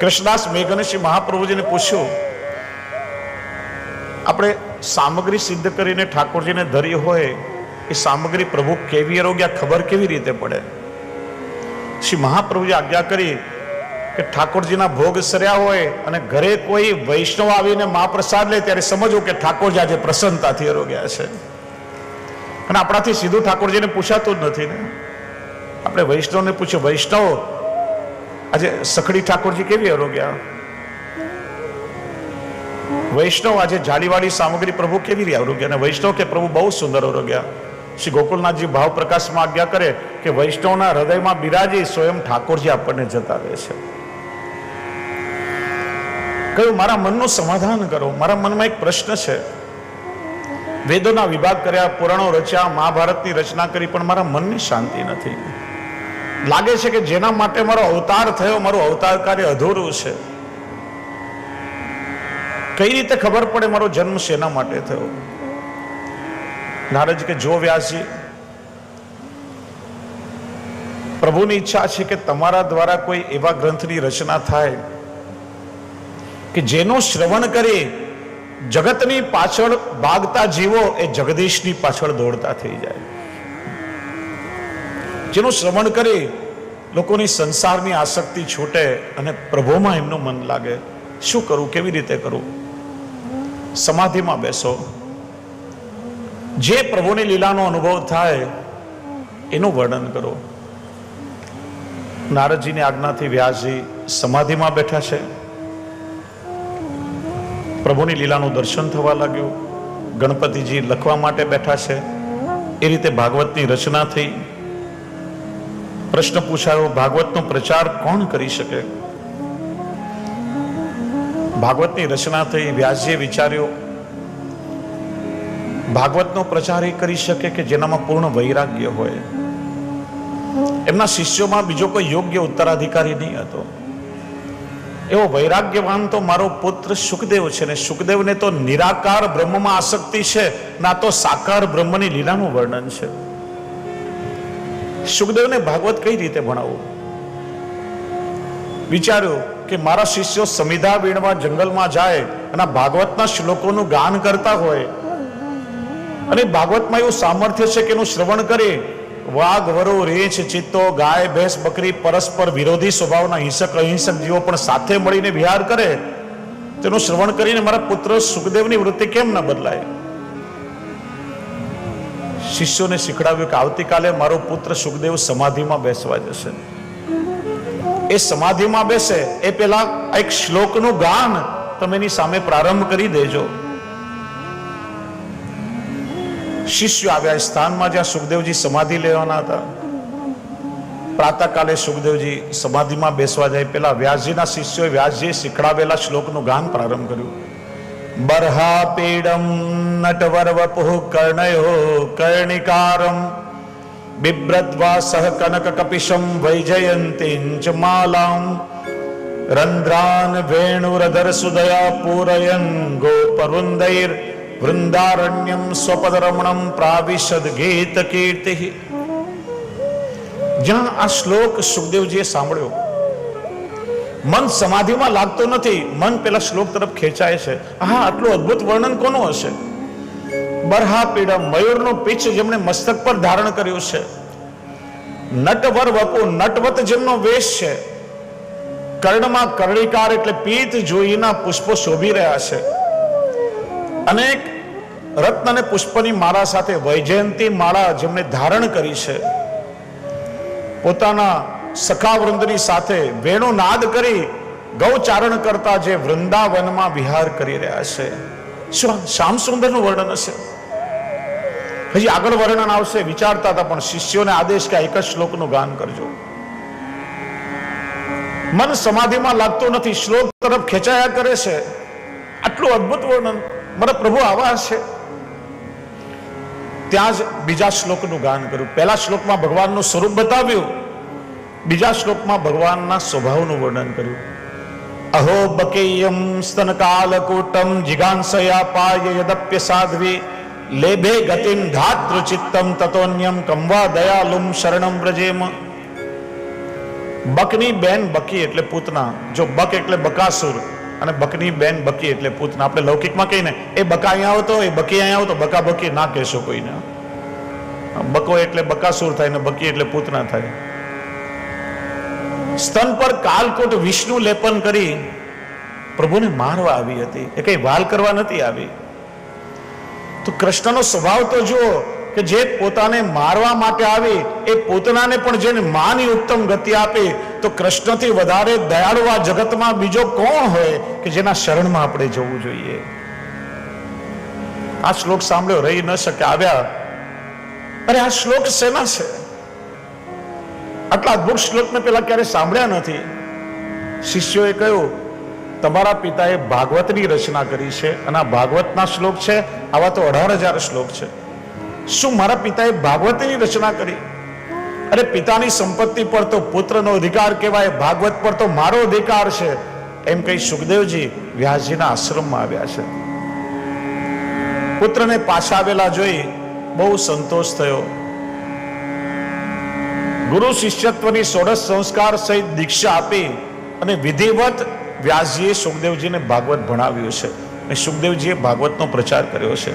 કૃષ્ણદાસ મેઘનશ્રી મહાપ્રભુજીને પૂછ્યું, આપણે સામગ્રી સિદ્ધ કરીને ઠાકોરજીને ધરી હોય, એ સામગ્રી પ્રભુ કેવી અરોગ્યા ખબર કેવી રીતે પડે? શ્રી મહાપ્રભુજી આજ્ઞા કરી કે ઠાકોરજીના ભોગ સર્યા હોય અને ઘરે કોઈ વૈષ્ણવ આવીને મહાપ્રસાદ લે, ત્યારે સમજવું કે ઠાકોરજી આજે પ્રસન્નતાથી અરોગ્યા છે. અને આપણાથી સીધું ઠાકોરજીને પૂછાતું જ નથી ને. આપણે વૈષ્ણવને પૂછ્યું, વૈષ્ણવ આજે સખડી ઠાકોરજી કેવી અરોગ્યા વૈષ્ણવ આજે જાળીવાળી સામગ્રી પ્રભુ કેવી રીતે આરોગ્ય અને વૈષ્ણવ કે પ્રભુ બહુ સુંદર આરોગ્યા શ્રી ગોકુલનાથજી ભાવ પ્રકાશમાં આજ્ઞા કરે કે વૈષ્ણવના હૃદયમાં બિરાજી સ્વયં ઠાકોરજી આપણને જતાવે છે. કહ્યું, મારા મનનું સમાધાન કરો. મારા મનમાં એક પ્રશ્ન છે. વેદોના વિભાગ કર્યા, પુરાણો રચ્યા, મહાભારતની રચના કરી, પણ મારા મનની શાંતિ નથી. લાગે છે કે જેના માટે મારો અવતાર થયો, મારું અવતાર કાર્ય અધૂરું છે. કઈ રીતે ખબર પડે મારો જન્મ શેના માટે થયો? નારદ કે, જો વ્યાસજી, પ્રભુની ઈચ્છા છે કે તમારા દ્વારા કોઈ એવા ગ્રંથની રચના થાય કે જેનું શ્રવણ કરી જગતની પાછળ ભાગતા જીવો, એ જગદીશની પાછળ દોડતા થઈ જાય. જેનું શ્રવણ કરી લોકોની સંસારની આસક્તિ છૂટે અને પ્રભુમાં એમનું મન લાગે. શું કરવું કેવી રીતે કરવું સમાધિમાં બેસો. જે પ્રભુની લીલાનો અનુભવ થાય, એનું વર્ણન કરો. નારદજીની આજ્ઞાથી વ્યાસજી સમાધિમાં બેઠા છે. પ્રભુની લીલાનું દર્શન થવા લાગ્યું. ગણપતિજી લખવા માટે બેઠા છે. એ રીતે ભાગવતની રચના થઈ. પ્રશ્ન પૂછાયો ભાગવતનો પ્રચાર કોણ કરી શકે? ભાગવતની રચના થઈ, વ્યાસજીએ વિચાર્યો, ભાગવતનો પ્રચાર એ કરી શકે કે જેનામાં પૂર્ણ વૈરાગ્ય હોય? એમના શિષ્યોમાં બીજો કોઈ યોગ્ય ઉત્તરાધિકારી નહીં હતો. એવો વૈરાગ્યવાન તો મારો પુત્ર સુખદેવ છે ને સુખદેવને તો નિરાકાર બ્રહ્મમાં આસક્તિ છે, ના તો સાકાર બ્રહ્મની લીલાનું વર્ણન છે. સુખદેવને ભાગવત કઈ રીતે ભણાવવું વિચાર્યું કે મારા શિષ્યો સમિધા વીણવા જંગલમાં જાય અને ભાગવતના શ્લોકોનું ગાન કરતા હોય. અને ભાગવતમાં એવું સામર્થ્ય છે કે એનું શ્રવણ કરી. વાઘ, વરો, રેછ, ચિત્તો, ગાય, ભેંસ, બકરી, પરસ્પર વિરોધી સ્વભાવના હિંસક, અહિંસક જીવો પણ સાથે મળીને વિહાર કરે. તેનું શ્રવણ કરીને મારા પુત્ર સુખદેવની વૃત્તિ કેમ ન બદલાય? શિષ્યોને શીખડાવ્યું કે આવતીકાલે મારો પુત્ર સુખદેવ સમાધિમાં બેસવા જશે. એ સમાધિમાં બેસે, એ પેલા એક શ્લોકનું ગાન તમે એની સામે પ્રારંભ કરી દેજો. શિષ્યો આવ્યા સ્થાનમાં જ્યાં સુખદેવજી સમાધિ લેવાના હતા. પ્રાતઃકાલે સુખદેવજી સમાધિમાં બેસવા જાય, પેલા વ્યાસજીના શિષ્યોએ વ્યાસજીએ શીખડાવેલા શ્લોકનું ગાન પ્રારંભ કર્યું. બરહા પીડમ નટવર વપુઃ કર્ણયો કર્ણિકારમ ચ માલામ રંધ્રાન વેણુરધર સુદયા પૂરયન ગોપવૃંદૈર વૃંદારણ્યમ સ્વપદરમણમ પ્રાવિશદ ગીત કીર્તિ જ્યાં આ શ્લોક સુખદેવજીએ સાંભળ્યો મન સમાધિમાં લાગતો નથી. મન પેલા શ્લોક તરફ ખેંચાય છે. હા આટલું અદ્ભુત વર્ણન કોનું હશે? બરહા પીડા મયુરનો પીછ જેમણે મસ્તક પર ધારણ કર્યું છે. નટવર વપુ નટવત જેમનો વેશ છે. કર્ણમાં કરણીકાર એટલે પીત જોઈના પુષ્પો શોભી રહ્યા છે. અનેક રત્ન અને પુષ્પની માળા સાથે વૈજયંતી માળા જેમણે ધારણ કરી છે. પોતાના સખાવૃંદની સાથે વેણો નાદ કરી ગૌચારણ કરતા જે વૃંદાવનમાં વિહાર કરી રહ્યા છે. શું શ્યામ સુંદરનું વર્ણન હશે? હજી આગળ વર્ણન આવશે, વિચારતા હતા, પણ શિષ્યોને આદેશ કે એક જ શ્લોકનું ગાન કરજો. મન સમાધિમાં લાગતું નથી, શ્લોક તરફ ખેંચાયા કરે છે. આટલું અદ્ભુત વર્ણન. મારા પ્રભુ આવા છે ત્યાં જ બીજા શ્લોકનું ગાન કર્યું. પહેલા શ્લોકમાં ભગવાનનું સ્વરૂપ બતાવ્યું. બીજા શ્લોકમાં ભગવાનના સ્વભાવનું વર્ણન કર્યું. અહો બકેયમ સ્તનકાલકૂટમ જિગાંસયા પાય યદપ્ય સાધ્વી, લેભે ગતિમ ધાતૃ ચિત્તમ તતોન્યમ કંવા દયાલુમ શરણમ વ્રજેમ. બકની બેન બકી એટલે પૂતના, જો બક એટલે બકાસુર અને બકની બેન બકી એટલે પૂતના. આપણે લૌકિકમાં કહીને, એ બકા અહીંયા આવતો એ બકી અહીંયા આવતો, બકા બકી ના કહેશો કોઈને. બકો એટલે બકાસુર થાય ને બકી એટલે પૂતના થાય. સ્તન પર કાલકોટ વિષ્ણુ લેપન કરી પ્રભુને મારવા આવી હતી. એ કઈ વાલ કરવા નથી આવી. તો કૃષ્ણનો સ્વભાવ તો જુઓ કે જે પોતાને મારવા માટે આવી, એ પોતાને પણ જેને માની ઉત્તમ ગતિ આપે, તો કૃષ્ણથી વધારે દયાળુ આ જગતમાં બીજો કોણ હોય કે જેના શરણમાં આપણે જવું જોઈએ? આ શ્લોક સાંભળ્યો, રહી ન શકે, આવ્યા. અરે આ શ્લોક શેના છે? આટલા અદભુત શ્લોકને પેલા ક્યારે સાંભળ્યા નથી? શિષ્યોએ કહ્યું, તમારા પિતાએ ભાગવતની રચના કરી છે અને આ ભાગવતના શ્લોક છે, આવા તો અઢાર હજાર શ્લોક છે. શું મારા પિતાએ ભાગવતની રચના કરી? અરે પિતાની સંપત્તિ પર તો પુત્રનો અધિકાર કહેવાય, ભાગવત પર તો મારો અધિકાર છે. એમ કહી સુખદેવજી વ્યાસજીના આશ્રમમાં આવ્યા છે. પુત્રને પાછા આવેલા જોઈ બહુ સંતોષ થયો. ગુરુ શિષ્યત્વની સોળસ સંસ્કાર સહિત દીક્ષા આપી અને વિધિવત વ્યાસજીએ સુખદેવજીને ભાગવત ભણાવ્યું છે. અને સુખદેવજીએ ભાગવતનો પ્રચાર કર્યો છે.